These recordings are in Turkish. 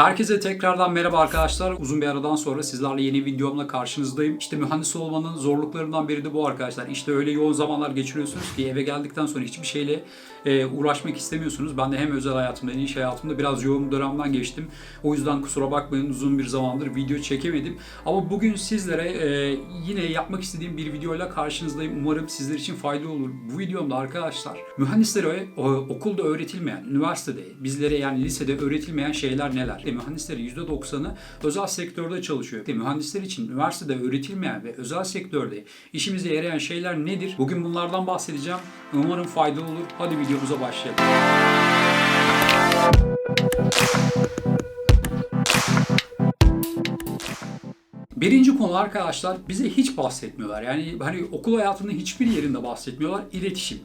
Herkese tekrardan merhaba arkadaşlar. Uzun bir aradan sonra sizlerle yeni videomla karşınızdayım. İşte mühendis olmanın zorluklarından biri de bu arkadaşlar. İşte öyle yoğun zamanlar geçiriyorsunuz ki eve geldikten sonra hiçbir şeyle e, uğraşmak istemiyorsunuz. Ben de hem özel hayatımda hem iş hayatımda biraz yoğun bir dönemden geçtim. O yüzden kusura bakmayın uzun bir zamandır video çekemedim. Ama bugün sizlere e, yine yapmak istediğim bir videoyla karşınızdayım. Umarım sizler için faydalı olur. Bu videomda arkadaşlar mühendislere e, okulda öğretilmeyen, üniversitede, bizlere yani lisede öğretilmeyen şeyler neler? E, mühendislerin %90'ı özel sektörde çalışıyor. Mühendisler için üniversitede öğretilmeyen ve özel sektörde işimize yarayan şeyler nedir? Bugün bunlardan bahsedeceğim. Umarım faydalı olur. Hadi videomuza başlayalım. Birinci konu arkadaşlar bize hiç bahsetmiyorlar. Yani hani okul hayatının hiçbir yerinde bahsetmiyorlar. İletişim.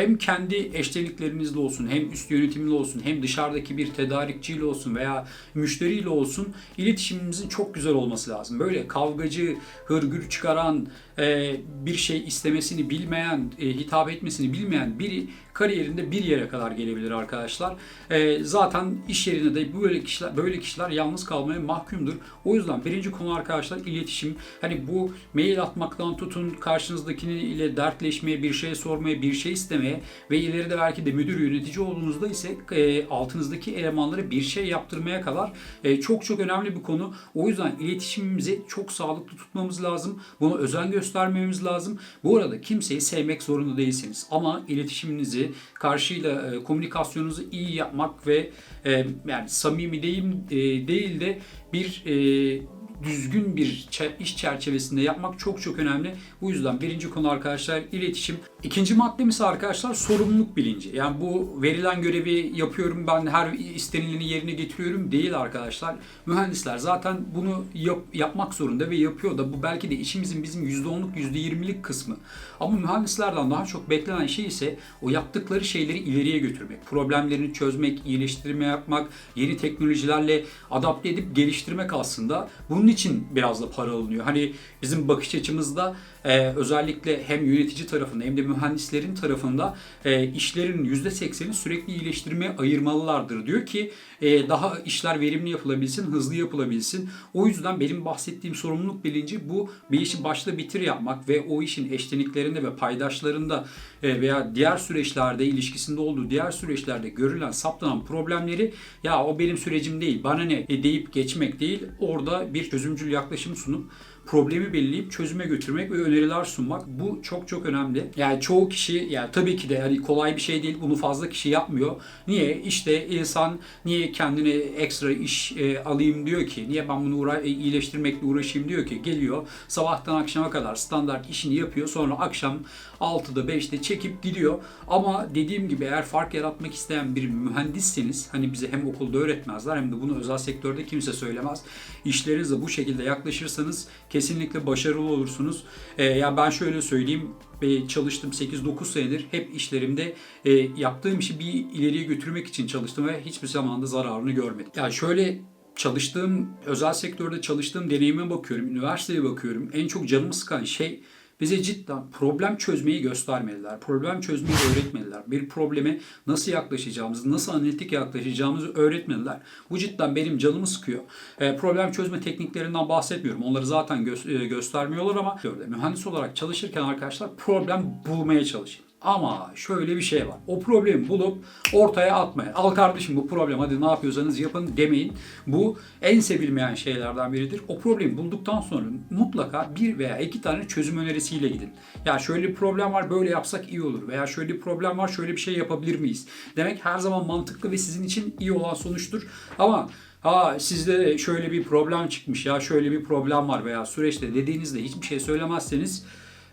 Hem kendi eşleniklerinizle olsun, hem üst yönetimle olsun, hem dışarıdaki bir tedarikçiyle olsun veya müşteriyle olsun iletişimimizin çok güzel olması lazım. Böyle kavgacı, hırgür çıkaran, e, bir şey istemesini bilmeyen, e, hitap etmesini bilmeyen biri kariyerinde bir yere kadar gelebilir arkadaşlar. E, zaten iş yerinde de böyle kişiler böyle kişiler yalnız kalmaya mahkumdur. O yüzden birinci konu arkadaşlar iletişim. Hani bu mail atmaktan tutun karşınızdakini ile dertleşmeye, bir şey sormaya, bir şey istemeye ve ileride belki de müdür yönetici olduğunuzda ise e, altınızdaki elemanlara bir şey yaptırmaya kadar e, çok çok önemli bir konu. O yüzden iletişimimizi çok sağlıklı tutmamız lazım. Bunu özen göstermemiz lazım. Bu arada kimseyi sevmek zorunda değilsiniz. Ama iletişiminizi, karşıyla e, komünikasyonunuzu iyi yapmak ve e, yani samimi değil, e, değil de bir e, düzgün bir iş çerçevesinde yapmak çok çok önemli. Bu yüzden birinci konu arkadaşlar iletişim. İkinci maddemiz arkadaşlar sorumluluk bilinci. Yani bu verilen görevi yapıyorum ben her istenileni yerine getiriyorum değil arkadaşlar. Mühendisler zaten bunu yap- yapmak zorunda ve yapıyor da bu belki de işimizin bizim %10'luk %20'lik kısmı. Ama mühendislerden daha çok beklenen şey ise o yaptıkları şeyleri ileriye götürmek. Problemlerini çözmek, iyileştirme yapmak, yeni teknolojilerle adapte edip geliştirmek aslında. Bunun için biraz da para alınıyor. Hani bizim bakış açımızda e, özellikle hem yönetici tarafında hem de mühendislerin tarafında e, işlerin %80'i sürekli iyileştirmeye ayırmalılardır. Diyor ki e, daha işler verimli yapılabilsin, hızlı yapılabilsin. O yüzden benim bahsettiğim sorumluluk bilinci bu bir işi başta bitir yapmak ve o işin eşleniklerinde ve paydaşlarında e, veya diğer süreçlerde ilişkisinde olduğu diğer süreçlerde görülen saptanan problemleri ya o benim sürecim değil bana ne e, deyip geçmek değil orada bir çözümcül yaklaşım sunup problemi belirleyip çözüme götürmek ve öneriler sunmak bu çok çok önemli. Yani çoğu kişi yani tabii ki de yani kolay bir şey değil bunu fazla kişi yapmıyor. Niye? İşte insan niye kendine ekstra iş e, alayım diyor ki niye ben bunu uğra- e, iyileştirmekle uğraşayım diyor ki geliyor sabahtan akşama kadar standart işini yapıyor sonra akşam 6'da 5'te çekip gidiyor. Ama dediğim gibi eğer fark yaratmak isteyen bir mühendisseniz hani bize hem okulda öğretmezler hem de bunu özel sektörde kimse söylemez. İşlerinize bu şekilde yaklaşırsanız kesinlikle başarılı olursunuz. Ee, ya ben şöyle söyleyeyim e, çalıştım 8-9 senedir hep işlerimde e, yaptığım işi bir ileriye götürmek için çalıştım ve hiçbir zaman da zararını görmedim. Yani şöyle çalıştığım özel sektörde çalıştığım deneyime bakıyorum, üniversiteye bakıyorum. En çok canımı sıkan şey bize cidden problem çözmeyi göstermediler. Problem çözmeyi öğretmediler. Bir probleme nasıl yaklaşacağımızı, nasıl analitik yaklaşacağımızı öğretmediler. Bu cidden benim canımı sıkıyor. E, problem çözme tekniklerinden bahsetmiyorum. Onları zaten gö- e, göstermiyorlar ama mühendis olarak çalışırken arkadaşlar problem bulmaya çalışın. Ama şöyle bir şey var. O problemi bulup ortaya atmayın. Al kardeşim bu problem hadi ne yapıyorsanız yapın demeyin. Bu en sevilmeyen şeylerden biridir. O problemi bulduktan sonra mutlaka bir veya iki tane çözüm önerisiyle gidin. Ya şöyle bir problem var böyle yapsak iyi olur. Veya şöyle bir problem var şöyle bir şey yapabilir miyiz? Demek her zaman mantıklı ve sizin için iyi olan sonuçtur. Ama Ha sizde de şöyle bir problem çıkmış ya şöyle bir problem var veya süreçte dediğinizde hiçbir şey söylemezseniz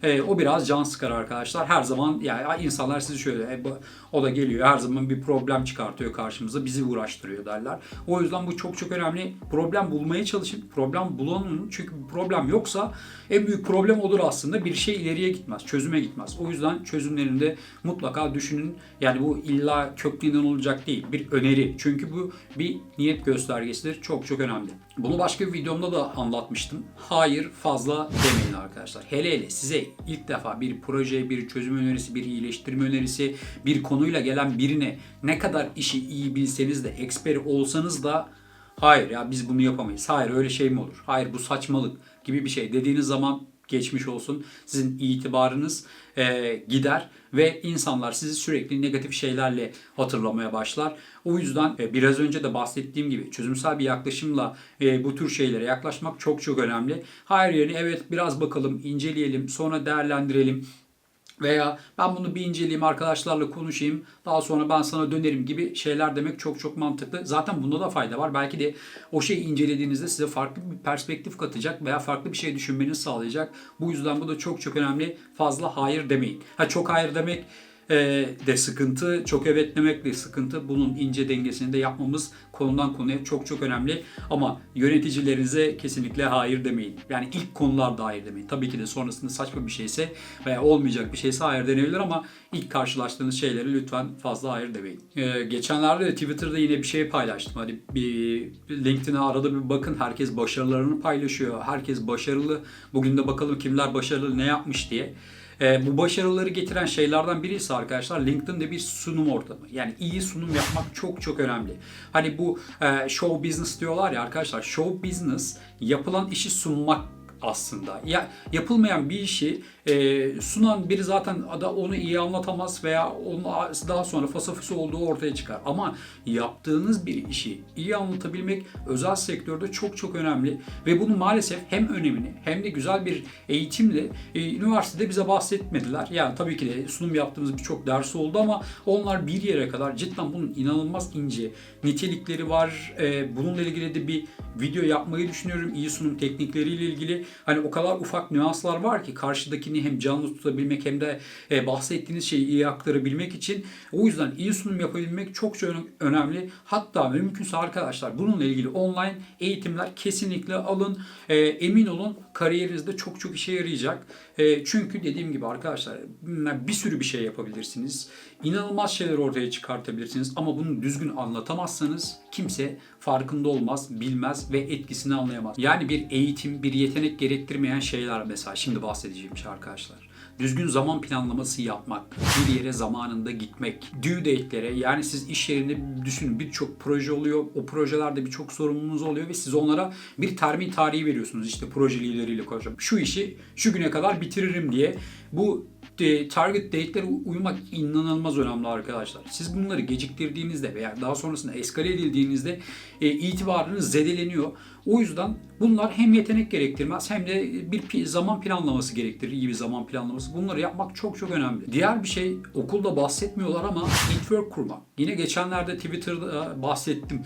e, o biraz can sıkar arkadaşlar. Her zaman yani insanlar sizi şöyle e, bu- o da geliyor her zaman bir problem çıkartıyor karşımıza bizi uğraştırıyor derler. O yüzden bu çok çok önemli. Problem bulmaya çalışın. Problem bulanın çünkü problem yoksa en büyük problem olur aslında. Bir şey ileriye gitmez, çözüme gitmez. O yüzden çözümlerinde mutlaka düşünün. Yani bu illa köklüğünden olacak değil. Bir öneri. Çünkü bu bir niyet göstergesidir. Çok çok önemli. Bunu başka bir videomda da anlatmıştım. Hayır fazla demeyin arkadaşlar. Hele hele size ilk defa bir proje, bir çözüm önerisi, bir iyileştirme önerisi, bir konuyla gelen birine ne kadar işi iyi bilseniz de, eksperi olsanız da Hayır ya biz bunu yapamayız. Hayır öyle şey mi olur? Hayır bu saçmalık gibi bir şey dediğiniz zaman geçmiş olsun. Sizin itibarınız e, gider ve insanlar sizi sürekli negatif şeylerle hatırlamaya başlar. O yüzden e, biraz önce de bahsettiğim gibi çözümsel bir yaklaşımla e, bu tür şeylere yaklaşmak çok çok önemli. Hayır yerine evet biraz bakalım, inceleyelim, sonra değerlendirelim veya ben bunu bir inceleyeyim arkadaşlarla konuşayım daha sonra ben sana dönerim gibi şeyler demek çok çok mantıklı. Zaten bunda da fayda var. Belki de o şeyi incelediğinizde size farklı bir perspektif katacak veya farklı bir şey düşünmenizi sağlayacak. Bu yüzden bu da çok çok önemli. Fazla hayır demeyin. Ha çok hayır demek de sıkıntı, çok evet demek de sıkıntı. Bunun ince dengesini de yapmamız konudan konuya çok çok önemli. Ama yöneticilerinize kesinlikle hayır demeyin. Yani ilk konularda hayır demeyin. Tabii ki de sonrasında saçma bir şeyse veya olmayacak bir şeyse hayır denebilir ama ilk karşılaştığınız şeylere lütfen fazla hayır demeyin. Ee, geçenlerde de Twitter'da yine bir şey paylaştım. Hadi bir LinkedIn'e arada bir bakın. Herkes başarılarını paylaşıyor. Herkes başarılı. Bugün de bakalım kimler başarılı ne yapmış diye. E, bu başarıları getiren şeylerden birisi arkadaşlar LinkedIn'de bir sunum ortamı. Yani iyi sunum yapmak çok çok önemli. Hani bu e, show business diyorlar ya arkadaşlar. Show business yapılan işi sunmak aslında. Ya yapılmayan bir işi e, sunan biri zaten da onu iyi anlatamaz veya onu daha sonra fasafiso olduğu ortaya çıkar. Ama yaptığınız bir işi iyi anlatabilmek özel sektörde çok çok önemli ve bunu maalesef hem önemini hem de güzel bir eğitimle e, üniversitede bize bahsetmediler. Yani tabii ki de sunum yaptığımız birçok ders oldu ama onlar bir yere kadar cidden bunun inanılmaz ince nitelikleri var. E, bununla ilgili de bir video yapmayı düşünüyorum. İyi sunum teknikleriyle ilgili. Hani o kadar ufak nüanslar var ki karşıdakini hem canlı tutabilmek hem de e, bahsettiğiniz şeyi iyi aktarabilmek için. O yüzden iyi sunum yapabilmek çok çok önemli. Hatta mümkünse arkadaşlar bununla ilgili online eğitimler kesinlikle alın. E, emin olun kariyerinizde çok çok işe yarayacak. E, çünkü dediğim gibi arkadaşlar bir sürü bir şey yapabilirsiniz. İnanılmaz şeyler ortaya çıkartabilirsiniz ama bunu düzgün anlatamazsanız kimse farkında olmaz, bilmez ve etkisini anlayamaz. Yani bir eğitim, bir yetenek gerektirmeyen şeyler mesela şimdi bahsedeceğim şey arkadaşlar. Düzgün zaman planlaması yapmak, bir yere zamanında gitmek, due date'lere yani siz iş yerinde düşünün birçok proje oluyor, o projelerde birçok sorumluluğunuz oluyor ve siz onlara bir termin tarihi veriyorsunuz işte proje lideriyle konuşuyorum. Şu işi şu güne kadar bitiririm diye bu target date'lere uymak inanılmaz önemli arkadaşlar. Siz bunları geciktirdiğinizde veya daha sonrasında eskale edildiğinizde e, itibarınız zedeleniyor. O yüzden bunlar hem yetenek gerektirmez hem de bir zaman planlaması gerektirir. iyi bir zaman planlaması. Bunları yapmak çok çok önemli. Diğer bir şey okulda bahsetmiyorlar ama network kurmak. Yine geçenlerde Twitter'da bahsettim.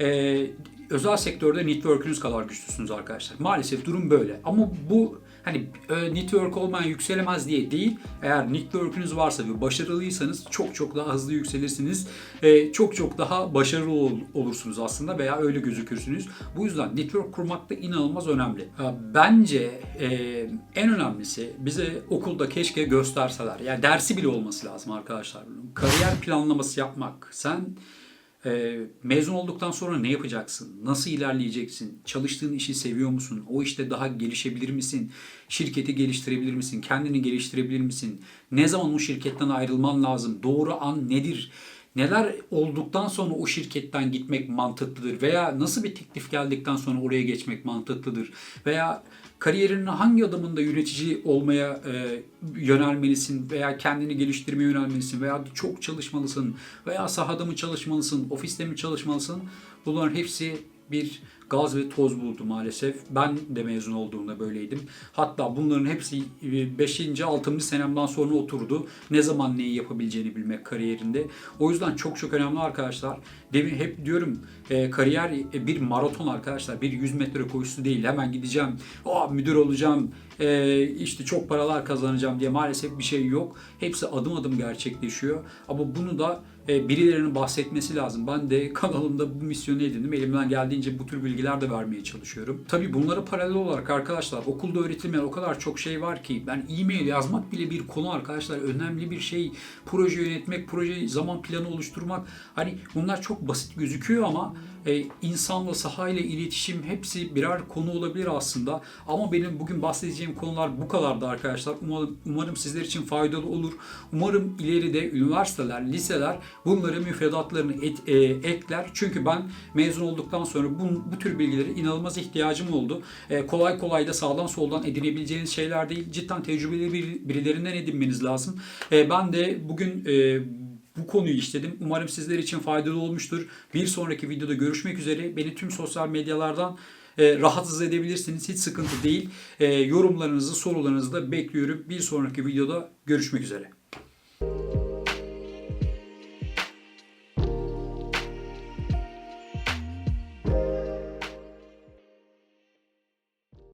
Ee, özel sektörde network'ünüz kadar güçlüsünüz arkadaşlar. Maalesef durum böyle. Ama bu hani e, network olmayan yükselemez diye değil. Eğer network'ünüz varsa ve başarılıysanız çok çok daha hızlı yükselirsiniz. E, çok çok daha başarılı ol, olursunuz aslında veya öyle gözükürsünüz. Bu yüzden network kurmak da inanılmaz önemli. Bence e, en önemlisi bize okulda keşke gösterseler. Yani dersi bile olması lazım arkadaşlar. Kariyer planlaması yapmak. Sen e, mezun olduktan sonra ne yapacaksın? Nasıl ilerleyeceksin? Çalıştığın işi seviyor musun? O işte daha gelişebilir misin? Şirketi geliştirebilir misin? Kendini geliştirebilir misin? Ne zaman o şirketten ayrılman lazım? Doğru an nedir? Neler olduktan sonra o şirketten gitmek mantıklıdır? Veya nasıl bir teklif geldikten sonra oraya geçmek mantıklıdır? Veya kariyerinin hangi adımında yönetici olmaya e, yönelmelisin veya kendini geliştirmeye yönelmelisin veya çok çalışmalısın veya sahada mı çalışmalısın, ofiste mi çalışmalısın? Bunların hepsi bir gaz ve toz buldu maalesef. Ben de mezun olduğumda böyleydim. Hatta bunların hepsi 5. 6. senemden sonra oturdu. Ne zaman neyi yapabileceğini bilmek kariyerinde. O yüzden çok çok önemli arkadaşlar. Demin hep diyorum e, kariyer e, bir maraton arkadaşlar. Bir 100 metre koşusu değil. Hemen gideceğim. Oh, müdür olacağım. E, işte çok paralar kazanacağım diye maalesef bir şey yok. Hepsi adım adım gerçekleşiyor. Ama bunu da e, birilerinin bahsetmesi lazım. Ben de kanalımda bu misyonu edindim. Elimden geldiğince bu tür bilgiler de vermeye çalışıyorum. Tabi bunlara paralel olarak arkadaşlar okulda öğretilmeyen o kadar çok şey var ki ben e-mail yazmak bile bir konu arkadaşlar. Önemli bir şey. Proje yönetmek, proje zaman planı oluşturmak. Hani bunlar çok basit gözüküyor ama e, insanla sahayla iletişim hepsi birer konu olabilir aslında. Ama benim bugün bahsedeceğim konular bu kadardı arkadaşlar. Umarım, umarım sizler için faydalı olur. Umarım ileride üniversiteler, liseler bunları müfredatlarını et- e, ekler. Çünkü ben mezun olduktan sonra bu, bu tür bilgilere inanılmaz ihtiyacım oldu. E, kolay kolay da sağdan soldan edinebileceğiniz şeyler değil. Cidden tecrübeli bir, birilerinden edinmeniz lazım. E, ben de bugün e, bu konuyu işledim. Umarım sizler için faydalı olmuştur. Bir sonraki videoda görüşmek üzere. Beni tüm sosyal medyalardan e, rahatsız edebilirsiniz. Hiç sıkıntı değil. E, yorumlarınızı, sorularınızı da bekliyorum. Bir sonraki videoda görüşmek üzere.